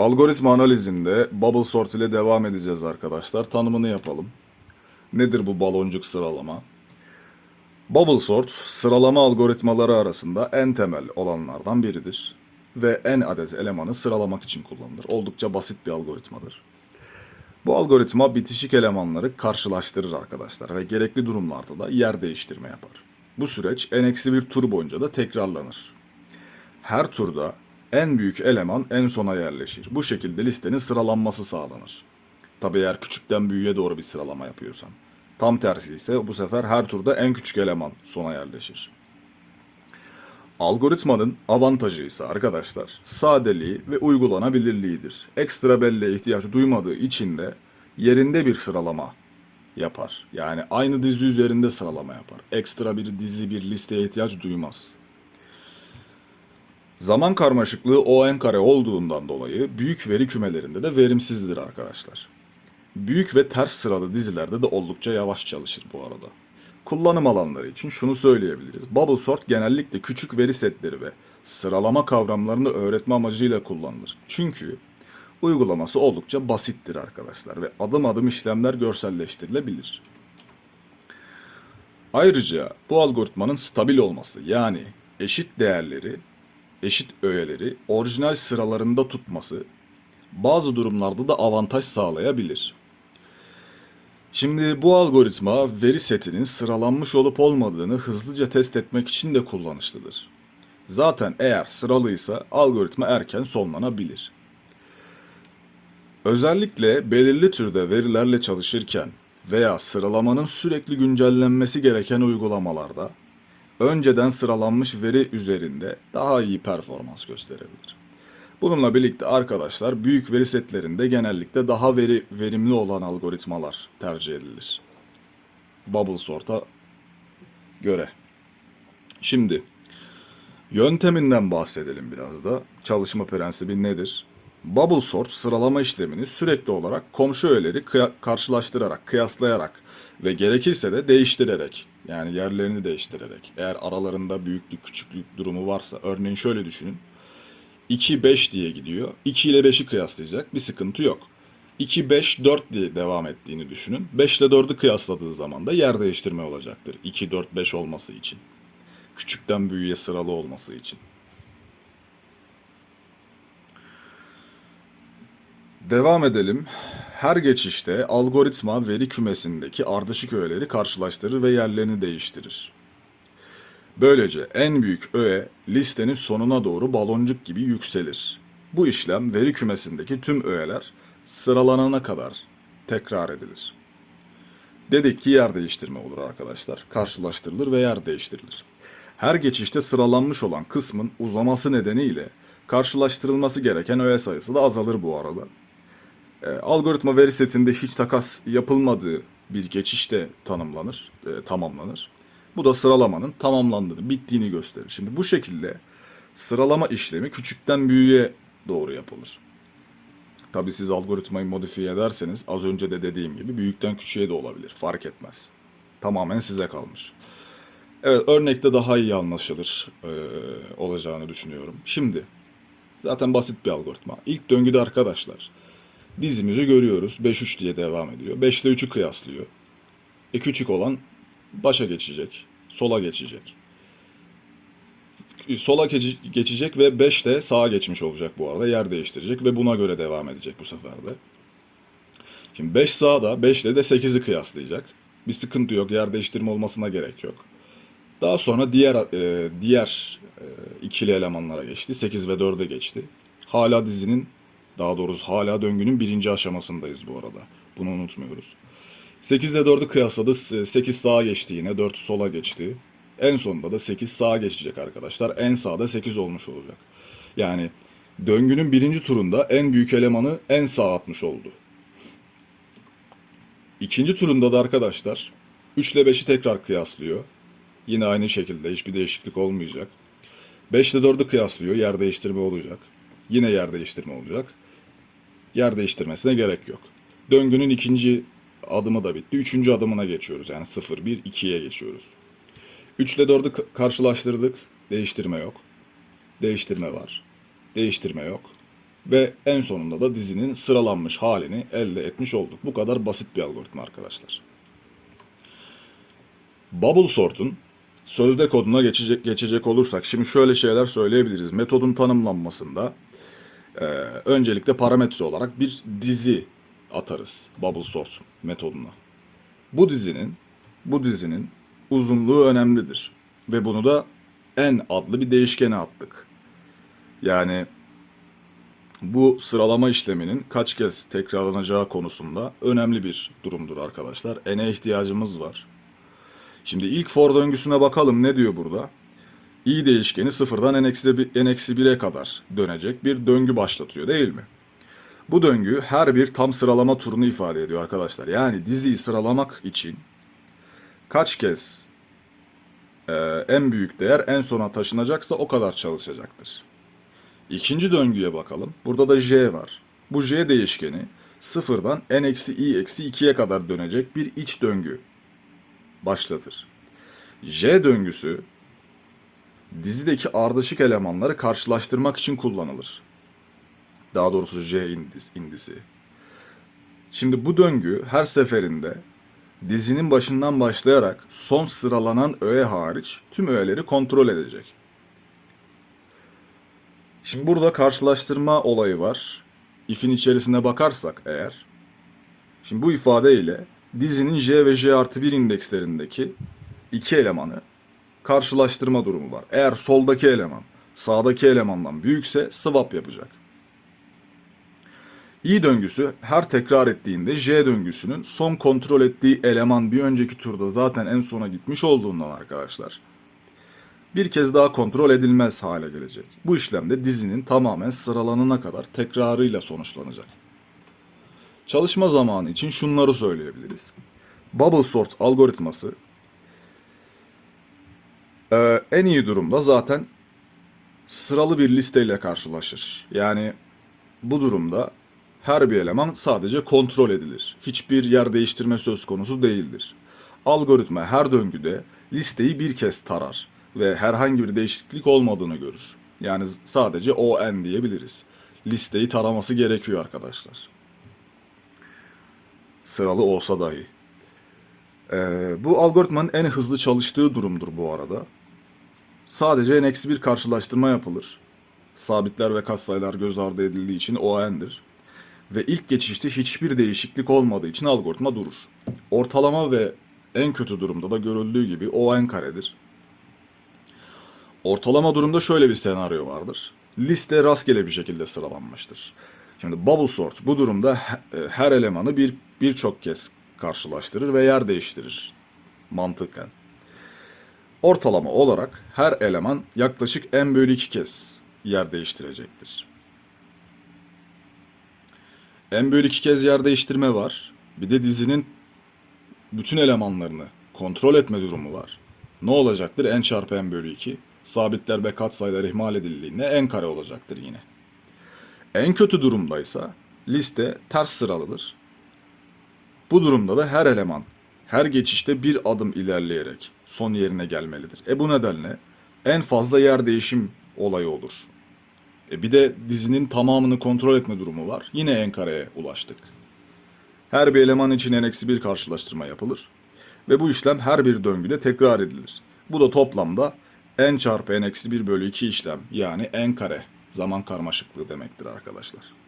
Algoritma analizinde bubble sort ile devam edeceğiz arkadaşlar. Tanımını yapalım. Nedir bu baloncuk sıralama? Bubble sort sıralama algoritmaları arasında en temel olanlardan biridir ve en adet elemanı sıralamak için kullanılır. Oldukça basit bir algoritmadır. Bu algoritma bitişik elemanları karşılaştırır arkadaşlar ve gerekli durumlarda da yer değiştirme yapar. Bu süreç n-1 tur boyunca da tekrarlanır. Her turda en büyük eleman en sona yerleşir. Bu şekilde listenin sıralanması sağlanır. Tabi eğer küçükten büyüğe doğru bir sıralama yapıyorsan. Tam tersi ise bu sefer her turda en küçük eleman sona yerleşir. Algoritmanın avantajı ise arkadaşlar sadeliği ve uygulanabilirliğidir. Ekstra belleğe ihtiyaç duymadığı için de yerinde bir sıralama yapar. Yani aynı dizi üzerinde sıralama yapar. Ekstra bir dizi bir listeye ihtiyaç duymaz. Zaman karmaşıklığı o n kare olduğundan dolayı büyük veri kümelerinde de verimsizdir arkadaşlar. Büyük ve ters sıralı dizilerde de oldukça yavaş çalışır bu arada. Kullanım alanları için şunu söyleyebiliriz. Bubble sort genellikle küçük veri setleri ve sıralama kavramlarını öğretme amacıyla kullanılır. Çünkü uygulaması oldukça basittir arkadaşlar ve adım adım işlemler görselleştirilebilir. Ayrıca bu algoritmanın stabil olması yani eşit değerleri, eşit öğeleri orijinal sıralarında tutması bazı durumlarda da avantaj sağlayabilir. Şimdi bu algoritma veri setinin sıralanmış olup olmadığını hızlıca test etmek için de kullanışlıdır. Zaten eğer sıralıysa algoritma erken sonlanabilir. Özellikle belirli türde verilerle çalışırken veya sıralamanın sürekli güncellenmesi gereken uygulamalarda önceden sıralanmış veri üzerinde daha iyi performans gösterebilir. Bununla birlikte arkadaşlar büyük veri setlerinde genellikle daha veri verimli olan algoritmalar tercih edilir. Bubble sort'a göre. Şimdi yönteminden bahsedelim biraz da. Çalışma prensibi nedir? Bubble sort sıralama işlemini sürekli olarak komşu öğeleri karşılaştırarak, kıyaslayarak ve gerekirse de değiştirerek yani yerlerini değiştirerek eğer aralarında büyüklük küçüklük durumu varsa örneğin şöyle düşünün. 2 5 diye gidiyor. 2 ile 5'i kıyaslayacak bir sıkıntı yok. 2 5 4 diye devam ettiğini düşünün. 5 ile 4'ü kıyasladığı zaman da yer değiştirme olacaktır. 2 4 5 olması için. Küçükten büyüğe sıralı olması için. Devam edelim. Her geçişte algoritma veri kümesindeki ardışık öğeleri karşılaştırır ve yerlerini değiştirir. Böylece en büyük öğe listenin sonuna doğru baloncuk gibi yükselir. Bu işlem veri kümesindeki tüm öğeler sıralanana kadar tekrar edilir. Dedik ki yer değiştirme olur arkadaşlar. Karşılaştırılır ve yer değiştirilir. Her geçişte sıralanmış olan kısmın uzaması nedeniyle karşılaştırılması gereken öğe sayısı da azalır bu arada. E, algoritma veri setinde hiç takas yapılmadığı bir geçişte tanımlanır, e, tamamlanır. Bu da sıralamanın tamamlandığını, bittiğini gösterir. Şimdi bu şekilde sıralama işlemi küçükten büyüğe doğru yapılır. Tabii siz algoritmayı modifiye ederseniz az önce de dediğim gibi büyükten küçüğe de olabilir. Fark etmez. Tamamen size kalmış. Evet örnekte daha iyi anlaşılır e, olacağını düşünüyorum. Şimdi zaten basit bir algoritma. İlk döngüde arkadaşlar dizimizi görüyoruz. 5-3 diye devam ediyor. 5 ile 3'ü kıyaslıyor. E küçük olan başa geçecek. Sola geçecek. Sola geçi- geçecek ve 5 de sağa geçmiş olacak bu arada. Yer değiştirecek ve buna göre devam edecek bu sefer de. Şimdi 5 sağda, 5 ile de 8'i kıyaslayacak. Bir sıkıntı yok. Yer değiştirme olmasına gerek yok. Daha sonra diğer e, diğer e, ikili elemanlara geçti. 8 ve 4'e geçti. Hala dizinin daha doğrusu hala döngünün birinci aşamasındayız bu arada. Bunu unutmuyoruz. 8 ile 4'ü kıyasladı. 8 sağa geçti yine. 4 sola geçti. En sonunda da 8 sağa geçecek arkadaşlar. En sağda 8 olmuş olacak. Yani döngünün birinci turunda en büyük elemanı en sağa atmış oldu. İkinci turunda da arkadaşlar 3 ile 5'i tekrar kıyaslıyor. Yine aynı şekilde hiçbir değişiklik olmayacak. 5 ile 4'ü kıyaslıyor. Yer değiştirme olacak. Yine yer değiştirme olacak. Yer değiştirmesine gerek yok. Döngünün ikinci adımı da bitti. Üçüncü adımına geçiyoruz. Yani 0, 1, 2'ye geçiyoruz. 3 ile 4'ü ka- karşılaştırdık. Değiştirme yok. Değiştirme var. Değiştirme yok. Ve en sonunda da dizinin sıralanmış halini elde etmiş olduk. Bu kadar basit bir algoritma arkadaşlar. Bubble sort'un sözde koduna geçecek, geçecek olursak şimdi şöyle şeyler söyleyebiliriz. Metodun tanımlanmasında e, öncelikle parametre olarak bir dizi atarız bubble sort metoduna. Bu dizinin bu dizinin uzunluğu önemlidir ve bunu da n adlı bir değişkene attık. Yani bu sıralama işleminin kaç kez tekrarlanacağı konusunda önemli bir durumdur arkadaşlar. N'e ihtiyacımız var. Şimdi ilk for döngüsüne bakalım ne diyor burada? İ değişkeni sıfırdan n-1'e kadar dönecek bir döngü başlatıyor değil mi? Bu döngü her bir tam sıralama turunu ifade ediyor arkadaşlar. Yani diziyi sıralamak için kaç kez e, en büyük değer en sona taşınacaksa o kadar çalışacaktır. İkinci döngüye bakalım. Burada da j var. Bu j değişkeni sıfırdan n-i-2'ye kadar dönecek bir iç döngü başlatır. J döngüsü dizideki ardışık elemanları karşılaştırmak için kullanılır. Daha doğrusu J indis, indisi. Şimdi bu döngü her seferinde dizinin başından başlayarak son sıralanan öğe hariç tüm öğeleri kontrol edecek. Şimdi burada karşılaştırma olayı var. If'in içerisine bakarsak eğer, şimdi bu ifade ile dizinin J ve J artı 1 indekslerindeki iki elemanı karşılaştırma durumu var. Eğer soldaki eleman sağdaki elemandan büyükse swap yapacak. i döngüsü her tekrar ettiğinde j döngüsünün son kontrol ettiği eleman bir önceki turda zaten en sona gitmiş olduğundan arkadaşlar bir kez daha kontrol edilmez hale gelecek. Bu işlemde dizinin tamamen sıralanana kadar tekrarıyla sonuçlanacak. Çalışma zamanı için şunları söyleyebiliriz. Bubble sort algoritması ee, en iyi durumda zaten sıralı bir listeyle karşılaşır. Yani bu durumda her bir eleman sadece kontrol edilir. Hiçbir yer değiştirme söz konusu değildir. Algoritma her döngüde listeyi bir kez tarar ve herhangi bir değişiklik olmadığını görür. Yani sadece ON diyebiliriz. Listeyi taraması gerekiyor arkadaşlar. Sıralı olsa dahi. Ee, bu algoritmanın en hızlı çalıştığı durumdur bu arada. Sadece n-1 karşılaştırma yapılır. Sabitler ve katsayılar göz ardı edildiği için ON'dir. Ve ilk geçişte hiçbir değişiklik olmadığı için algoritma durur. Ortalama ve en kötü durumda da görüldüğü gibi ON karedir. Ortalama durumda şöyle bir senaryo vardır. Liste rastgele bir şekilde sıralanmıştır. Şimdi bubble sort bu durumda e, her elemanı bir birçok kez karşılaştırır ve yer değiştirir mantıken. Ortalama olarak her eleman yaklaşık n bölü 2 kez yer değiştirecektir. n bölü 2 kez yer değiştirme var. Bir de dizinin bütün elemanlarını kontrol etme durumu var. Ne olacaktır? n çarpı n bölü 2. Sabitler ve katsayılar ihmal edildiğinde n kare olacaktır yine. En kötü durumdaysa liste ters sıralıdır. Bu durumda da her eleman her geçişte bir adım ilerleyerek son yerine gelmelidir. E bu nedenle en fazla yer değişim olayı olur. E bir de dizinin tamamını kontrol etme durumu var. Yine en kareye ulaştık. Her bir eleman için n-1 karşılaştırma yapılır. Ve bu işlem her bir döngüde tekrar edilir. Bu da toplamda n çarpı n-1 bölü 2 işlem yani n kare zaman karmaşıklığı demektir arkadaşlar.